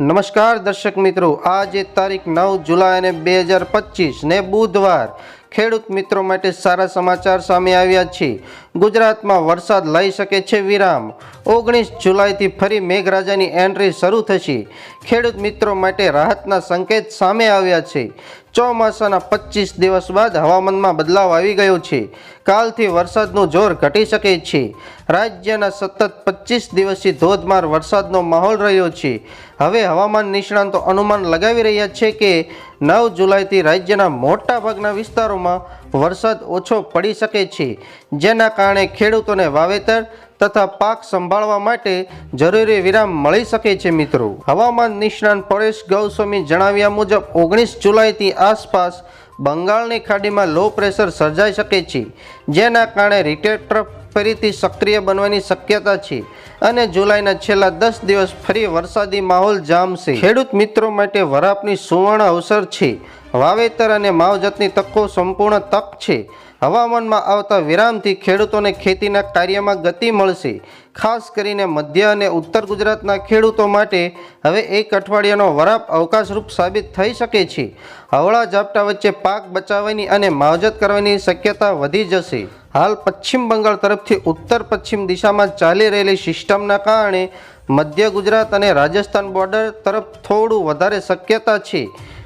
નમસ્કાર દર્શક મિત્રો, આજે તારીખ નવ જુલાઈ અને બે હજાર પચીસ ને બુધવાર ખેડૂત મિત્રો માટે સારા સમાચાર સામે આવ્યા છે. ગુજરાતમાં વરસાદ લઈ શકે છે વિરામ. ઓગણીસ જુલાઈથી ફરી મેઘરાજાની એન્ટ્રી શરૂ થશે. ખેડૂત મિત્રો માટે રાહતના સંકેત સામે આવ્યા છે. ચોમાસાના પચીસ દિવસ બાદ હવામાનમાં બદલાવ આવી ગયો છે. કાલથી વરસાદનું જોર ઘટી શકે છે. રાજ્યના સતત પચીસ દિવસથી ધોધમાર વરસાદનો માહોલ રહ્યો છે. હવે હવામાન નિષ્ણાંતો અનુમાન લગાવી રહ્યા છે કે નવ જુલાઈથી રાજ્યના મોટાભાગના વિસ્તારોમાં વરસાદ ઓછો પડી શકે છે. જેના કારણે ખેડૂતોને વાવેતર તથા પાક સંભાળવા માટે જરૂરી વિરામ મળી શકે છે, મિત્રો. હવામાન નિષ્ણાંત પરેશ ગૌસ્વામી જણાવ્યા મુજબ, ઓગણીસ જુલાઈથી આસપાસ બંગાળની ખાડીમાં લો પ્રેશર સર્જાઈ શકે છે, જેના કારણે રિટેક્ટર ફરીથી સક્રિય બનવાની શક્યતા છે અને જુલાઈના છેલ્લા દસ દિવસ ફરી વરસાદી માહોલ જામશે. ખેડૂત મિત્રો માટે વરાપની સુવર્ણ અવસર છે. વાવેતર અને માવજતની તકો સંપૂર્ણ તક છે. હવામાનમાં આવતા વિરામથી ખેડૂતોને ખેતીના કાર્યમાં ગતિ મળશે. ખાસ કરીને મધ્ય અને ઉત્તર ગુજરાતના ખેડૂતો માટે હવે એક અઠવાડિયાનો વરાપ અવકાશરૂપ સાબિત થઈ શકે છે. હવળા ઝાપટા વચ્ચે પાક બચાવવાની અને માવજત કરવાની શક્યતા વધી જશે. હાલ પશ્ચિમ બંગાળ તરફથી ઉત્તર પશ્ચિમ દિશામાં ચાલી રહેલી સિસ્ટમના કારણે મધ્ય ગુજરાત અને રાજસ્થાન બોર્ડર તરફ થોડું વધારે શક્યતા છે.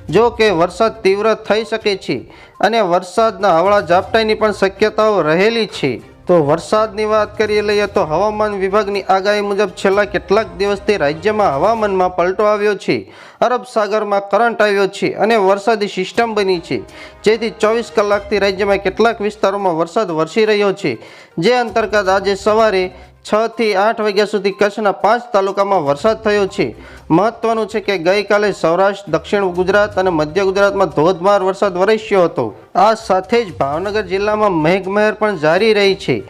જો કે વરસાદ તીવ્ર થઈ શકે છે અને વરસાદના હવળા ઝાપટાની પણ શક્યતાઓ રહેલી છે. તો વરસાદની વાત કરીએ લઈએ તો હવામાન વિભાગની આગાહી મુજબ છેલ્લા કેટલાક દિવસથી રાજ્યમાં હવામાનમાં પલટો આવ્યો છે. અરબ સાગરમાં કરંટ આવ્યો છે અને વરસાદી સિસ્ટમ બની છે. જેથી ચોવીસ કલાકથી રાજ્યમાં કેટલાક વિસ્તારોમાં વરસાદ વરસી રહ્યો છે. જે અંતર્ગત આજે સવારે છ થી આઠ વાગ્યા સુધી કચ્છના પાંચ તાલુકામાં વરસાદ થયો છે. મહત્વનું છે કે ગઈકાલે સૌરાષ્ટ્ર, દક્ષિણ ગુજરાત અને મધ્ય ગુજરાતમાં ધોધમાર વરસાદ વરસ્યો હતો. આ સાથે જ ભાવનગર જિલ્લામાં મેઘમહેર પણ જારી રહી છે.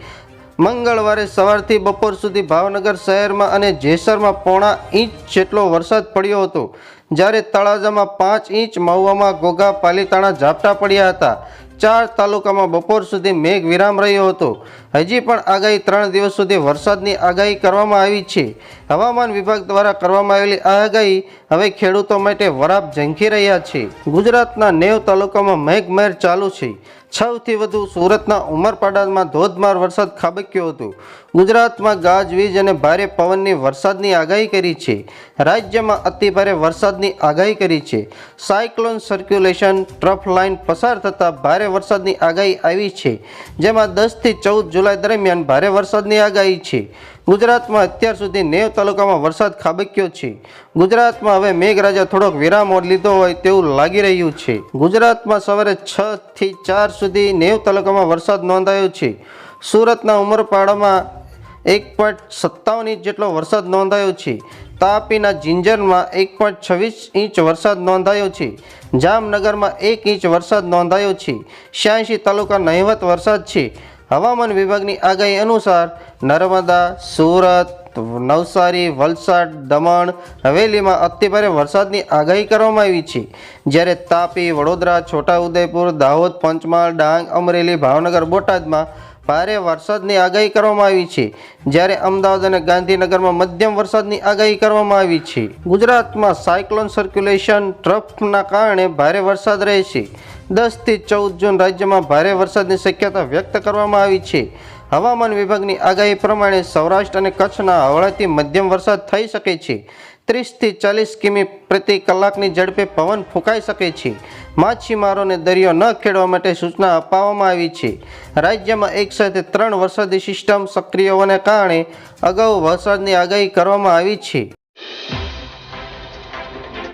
મંગળવારે સવારથી બપોર સુધી ભાવનગર શહેરમાં અને જેસરમાં પોણા ઇંચ જેટલો વરસાદ પડ્યો હતો. જ્યારે તળાજામાં પાંચ ઇંચ, મહુવામાં ઘોઘા પાલીતાણા, ઝાપટા પડ્યા હતા. ચાર તાલુકામાં બપોર સુધી મેઘ વિરામ રહ્યો હતો. હજી પણ આગાહી ત્રણ દિવસ સુધી વરસાદની આગાહી કરવામાં આવી છે. હવામાન વિભાગ દ્વારા કરવામાં આવેલી આ આગાહી હવે ખેડૂતો માટે વરાપ ઝંખી રહ્યા છે. ગુજરાતના નેવ તાલુકામાં મેઘમહેર ચાલુ છે. છથી વધુ સુરતના ઉમરપાડામાં ધોધમાર વરસાદ ખાબક્યો હતો. ગુજરાતમાં ગાજવીજ અને ભારે પવનની વરસાદની આગાહી કરી છે. રાજ્યમાં અતિભારે વરસાદની આગાહી કરી છે. સાયક્લોન સર્ક્યુલેશન ટ્રફ લાઇન પસાર થતાં ભારે વરસાદની આગાહી આવી છે, જેમાં દસથી ચૌદ જુલાઈ દરમિયાન ભારે વરસાદની આગાહી છે. ગુજરાતમાં અત્યાર સુધી નેવ તાલુકામાં વરસાદ ખાબક્યો છે. ગુજરાતમાં હવે મેઘરાજા થોડોક વિરામ લીધો હોય તેવું લાગી રહ્યું છે. ગુજરાતમાં સવારે છ થી ચાર સુધી નેવ તાલુકામાં વરસાદ નોંધાયો છે. સુરતના ઉમરપાડામાં એક પોઈન્ટ સત્તાવન ઇંચ જેટલો વરસાદ નોંધાયો છે. તાપીના જિંજરમાં એક પોઈન્ટ છવ્વીસ ઇંચ વરસાદ નોંધાયો છે. જામનગરમાં એક ઇંચ વરસાદ નોંધાયો છે. શ્યાસી તાલુકા નહિવત વરસાદ છે. હવામાન વિભાગની આગાહી અનુસાર નર્મદા, સુરત, નવસારી, વલસાડ, દમણ, હવેલીમાં અતિભારે વરસાદની આગાહી કરવામાં આવી છે. જ્યારે તાપી, વડોદરા, છોટાઉદેપુર, દાહોદ, પંચમહાલ, ડાંગ, અમરેલી, ભાવનગર, બોટાદમાં ભારે વરસાદની આગાહી કરવામાં આવી છે. જ્યારે અમદાવાદ અને ગાંધીનગરમાં મધ્યમ વરસાદની આગાહી કરવામાં આવી છે. ગુજરાતમાં સાયક્લોન સર્ક્યુલેશન ટ્રફના કારણે ભારે વરસાદ રહેશે દસથી ચૌદ જૂન રાજ્યમાં ભારે વરસાદની શક્યતા વ્યક્ત કરવામાં આવી છે. હવામાન વિભાગની આગાહી પ્રમાણે સૌરાષ્ટ્ર અને કચ્છના હળવાથી મધ્યમ વરસાદ થઈ શકે છે. ત્રીસથી ચાલીસ કિમી પ્રતિ કલાકની ઝડપે પવન ફૂંકાઈ શકે છે. માછીમારોને દરિયો ન ખેડવા માટે સૂચના અપાવવામાં આવી છે. રાજ્યમાં એકસાથે ત્રણ વરસાદી સિસ્ટમ સક્રિય હોવાને કારણે અગાઉ વરસાદની આગાહી કરવામાં આવી છે.